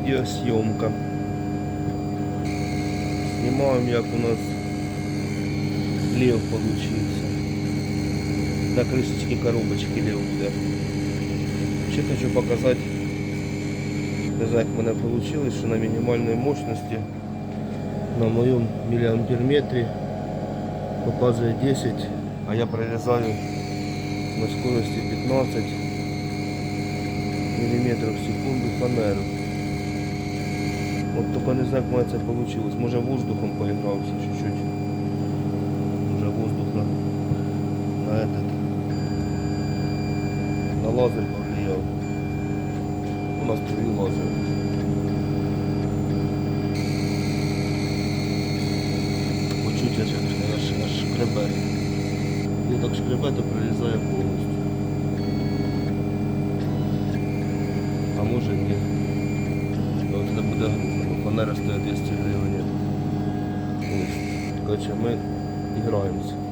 Відеосйомка. Знімаємо, як у нас лев получился. На крышечке коробочки лев буде. Ще хочу показати, не знаю, як в мене вийшло, що на мінімальній мощності на моєму міліамперметрі показує 10, а я прорізаю на скорості 15 мм в секунду фанеру. От тільки не знаю, як в мене це вийшло. Може воздухом поігрався чуть-чуть. Може воздух на, на этот на лазер повлиял. У нас три лазера. Почуття чогось аж, аж шкребе. Ну так шкребе, то прорізає повністю. А може ні. Ось це буде грубо, бо фанера стоїть 200 гривень. Коротше, ми граємося.